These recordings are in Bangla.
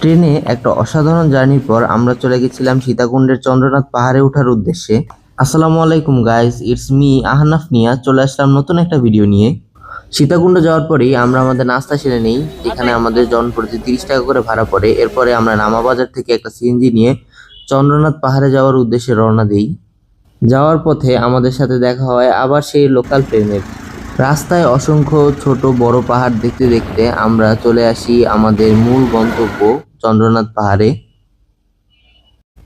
ট্রেনে একটা অসাধারণ জার্নির পর আমরা চলে গেছিলাম সীতাকুণ্ডের চন্দ্রনাথ পাহাড়ে ওঠার উদ্দেশ্যে। আসসালামু আলাইকুম গাইস ইটস মি আহনাফ নিয়া চলে আসলাম নতুন একটা ভিডিও নিয়ে। সীতাকুণ্ড যাওয়ার পরেই আমরা আমাদের নাস্তা সেরে নেই। এখানে আমাদের জন প্রতি তিরিশ টাকা করে ভাড়া পড়ে। এরপরে আমরা নামাবাজার থেকে একটা সিএনজি নিয়ে চন্দ্রনাথ পাহাড়ে যাওয়ার উদ্দেশ্যে রওনা দিই। যাওয়ার পথে আমাদের সাথে দেখা হয় আবার সেই লোকাল ট্রেনের রাস্তায় অসংখ্য ছোট বড় পাহাড় দেখতে দেখতে আমরা চলে আসি আমাদের মূল গন্তব্য চন্দ্রনাথ পাহাড়ে।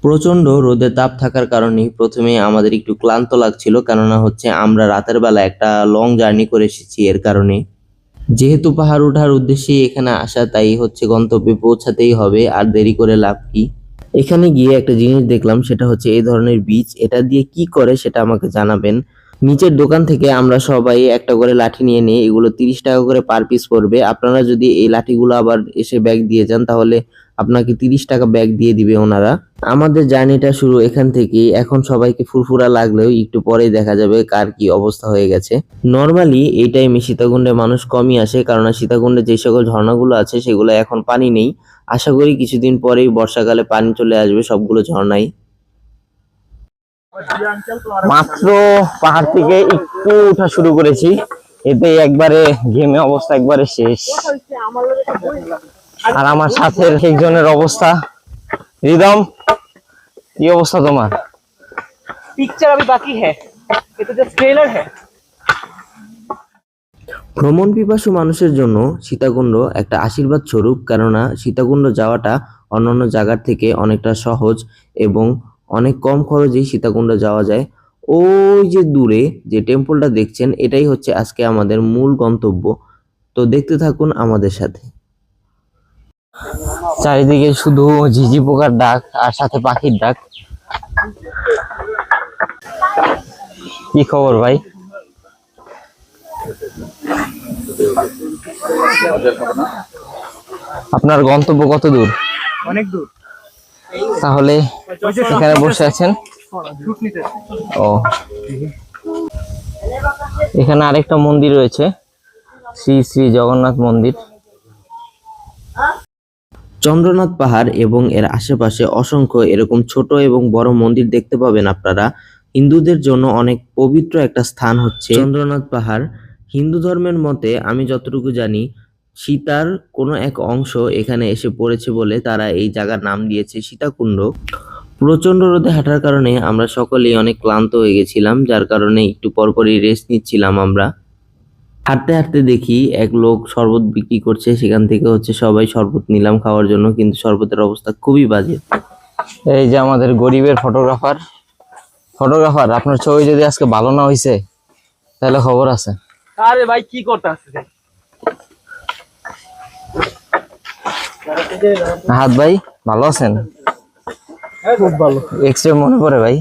প্রচণ্ড রোদে তাপ থাকার কারণে প্রথমে আমাদের একটু ক্লান্ত লাগছিল, কেননা হচ্ছে আমরা রাতের বেলা একটা লং জার্নি করে এসেছি এর কারণে। যেহেতু পাহাড় ওঠার উদ্দেশ্যে এখানে আসা, তাই হচ্ছে গন্তব্যে পৌঁছাতেই হবে, আর দেরি করে লাভ কি? এখানে গিয়ে একটা জিনিস দেখলাম, সেটা হচ্ছে এই ধরনের বীজ এটা দিয়ে কি করে সেটা আমাকে জানাবেন। নিচের দোকান থেকে আমরা সবাই একটা করে লাঠি নিয়ে নিই এগুলো তিরিশ টাকা করে পার পিস পড়বে। আপনারা যদি এই লাঠিগুলো আবার এসে ব্যাগ দিয়ে যান, তাহলে আপনাকে তিরিশ টাকা ব্যাগ দিয়ে দিবে ওনারা। আমাদের জার্নিটা শুরু এখান থেকেই। এখন সবাইকে ফুরফুরা লাগলেও একটু পরেই দেখা যাবে কার কি অবস্থা হয়ে গেছে। নর্মালি এই টাইমে সীতাকুণ্ডে মানুষ কমই আসে, কারণ সীতাকুণ্ডে যে সকল ঝর্ণাগুলো আছে, সেগুলো এখন পানি নেই। আশা করি কিছুদিন পরেই বর্ষাকালে পানি চলে আসবে, সবগুলো ঝর্ণায় মাত্র পাহাড় থেকে একটু উঠা শুরু করেছি। এতে একবারে ঘেমে অবস্থা একবারে শেষ। আর আমার সাথে একজনের অবস্থা। রিদম কি অবস্থা তোমার? পিকচার আমি বাকি হ্যাঁ ভ্রমণ পিপাসু মানুষের জন্য সীতাকুণ্ড একটা আশীর্বাদ স্বরূপ কেননা সীতাকুণ্ড যাওয়াটা অন্যান্য জায়গার থেকে অনেকটা সহজ এবং অনেক কম খরচেই সীতাকুণ্ড যাওয়া যায়। ওই যে দূরে যে টেম্পলটা দেখছেন, এটাই হচ্ছে আজকে আমাদের মূল গন্তব্য। তো দেখতে থাকুন আমাদের সাথে। চারিদিকে শুধু ঝিঝি পোকার ডাক আর সাথে পাখির ডাক। কি খবর ভাই? আপনার গন্তব্য কত দূর? অনেক দূর। তাহলে এখানে বসে আছেন। ও। এখানে আরেকটা মন্দির রয়েছে শ্রী শ্রী জগন্নাথ মন্দির। চন্দ্রনাথ পাহাড় এবং এর আশেপাশে অসংখ্য এরকম ছোট এবং বড় মন্দির দেখতে পাবেন আপনারা। হিন্দুদের জন্য অনেক পবিত্র একটা স্থান হচ্ছে চন্দ্রনাথ পাহাড়। হিন্দু ধর্মের মতে আমি যতটুকু জানি সীতার কোনো এক অংশ এখানে এসে পড়েছে বলে তারা এই জায়গার নাম দিয়েছে সীতাকুণ্ড। প্রচণ্ড রোদে হাঁটার কারণে আমরা সকলেই অনেক ক্লান্ত হয়ে গেছিলাম যার কারণে একটু পরপরই রেস্ট নিচ্ছিলাম আমরা। হাঁটতে হাঁটতে দেখি এক লোক শরবত বিক্রি করছে সেখান থেকে হচ্ছে সবাই শরবত নিলাম খাওয়ার জন্য কিন্তু শরবতের অবস্থা খুবই বাজে। এই যে আমাদের গরিবের ফটোগ্রাফার ফটোগ্রাফার আপনার ছবি যদি আজকে ভালো না হয়েছে তাহলে খবর আছে। আরে ভাই কি করতে আসছে হাত ভাই ভালো আছেন? খুব ভালো। এক্সরে মনে পড়ে ভাই।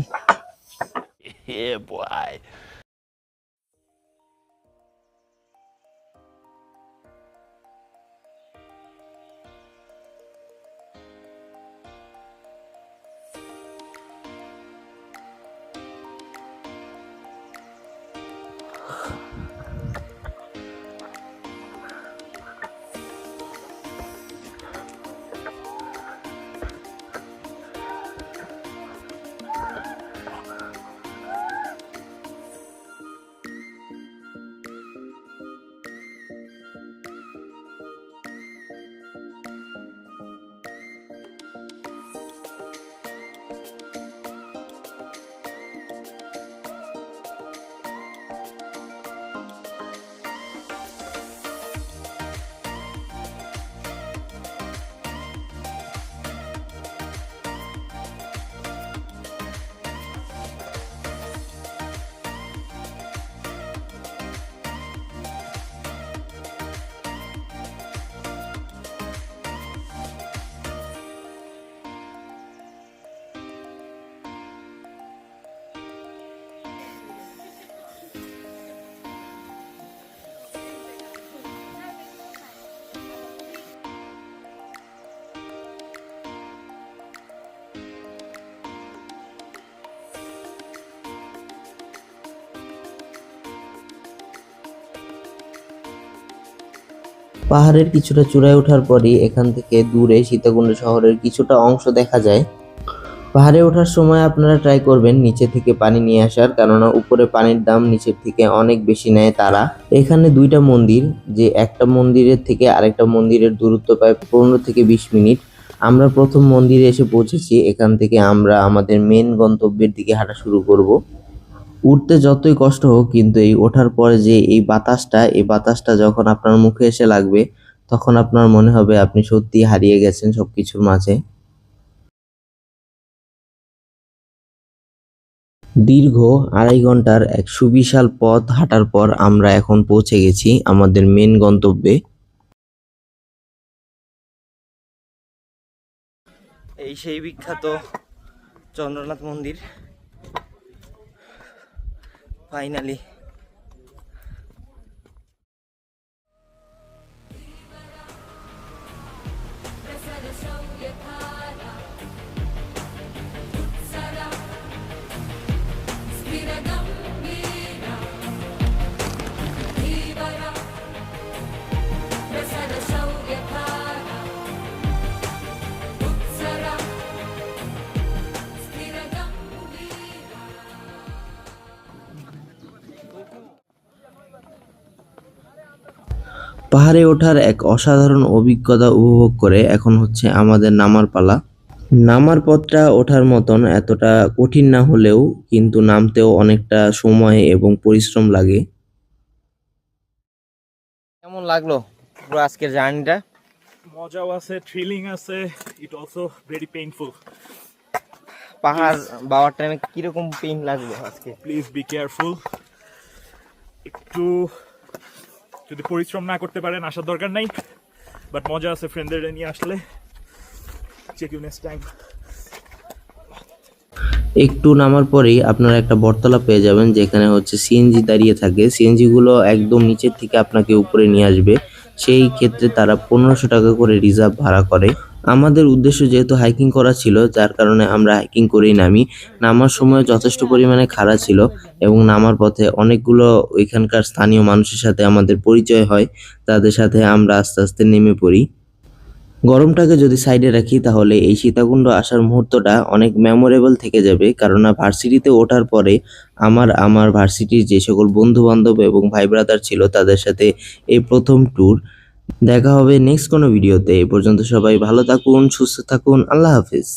পাহাড়ের কিছুটা চূড়ায় ওঠার পরই এখান থেকে দূরে সীতাকুণ্ড শহরের কিছুটা অংশ দেখা যায়। পাহাড়ে ওঠার সময় আপনারা ট্রাই করবেন নিচে থেকে পানি নিয়ে আসার, কেননা উপরে পানির দাম নিচের থেকে অনেক বেশি নেয় তারা। এখানে দুইটা মন্দির, যে একটা মন্দিরের থেকে আরেকটা মন্দিরের দূরত্ব প্রায় পনেরো থেকে বিশ মিনিট। আমরা প্রথম মন্দিরে এসে পৌঁছেছি, এখান থেকে আমরা আমাদের মেন গন্তব্যের দিকে হাঁটা শুরু করব। উঠতে যতই কষ্ট হোক, কিন্তু এই ওঠার পরে যে এই বাতাসটা এই বাতাসটা যখন আপনার মুখে এসে লাগবে, তখন আপনার মনে হবে আপনি সত্যি হারিয়ে গেছেন সবকিছুর মাঝে। দীর্ঘ আড়াই ঘণ্টার এক সুবিশাল পথ হাঁটার পর আমরা এখন পৌঁছে গেছি আমাদের মেন গন্তব্যে। এই সেই বিখ্যাত চন্দ্রনাথ মন্দির। finally. পাহাড়ে ওঠার এক অসাধারণ অভিজ্ঞতা উপভোগ করে এখন হচ্ছে আমাদের নামার পালা। নামার পথটা ওঠার মতন এতটা কঠিন না হলেও কিন্তু নামতেও অনেকটা সময় এবং পরিশ্রম লাগে। কেমন লাগল পুরো আজকের জার্নিটা? মজাও আছে থ্রিলিং আছে ইট অলসো ভেরি পেইনফুল পাহাড় বাবার টাইমে কীরকম পেইন লাগল আজকে? প্লিজ বি কেয়ারফুল একটু যদি পরিশ্রম না করতে পারেন, আসার দরকার নাই। বাট মজা আছে ফ্রেন্ডদের নিয়ে আসলে। চেক ইউ নেক্সট টাইম একটু নামার পরেই আপনারা একটা বটতলা পেয়ে যাবেন, যেখানে হচ্ছে সিএনজি দাঁড়িয়ে থাকে। সিএনজি গুলো একদম নিচের থেকে আপনাকে উপরে নিয়ে আসবে। সেই ক্ষেত্রে তারা পনেরোশো টাকা করে রিজার্ভ ভাড়া করে। আমাদের উদ্দেশ্য যেহেতু হাইকিং করা ছিল, যার কারণে আমরা হাইকিং করেই নামি। নামার সময় যথেষ্ট পরিমাণে খাড়া ছিল এবং নামার পথে অনেকগুলো ওইখানকার স্থানীয় মানুষের সাথে আমাদের পরিচয় হয়, তাদের সাথে আমরা আস্তে আস্তে নেমে পড়ি। গরমটাকে যদি সাইডে রাখি, তাহলে এই সীতাকুণ্ড আসার মুহূর্তটা অনেক মেমোরেবল থেকে যাবে। কারণ ভার্সিটিতে ওঠার পরে আমার আমার ভার্সিটির যে সকল বন্ধু বান্ধব এবং ভাই ব্রাদার ছিল, তাদের সাথে এই প্রথম ট্যুর দেখা হবে নেক্সট কোনো ভিডিওতে এ পর্যন্ত সবাই ভালো থাকুন সুস্থ থাকুন আল্লাহ হাফিজ।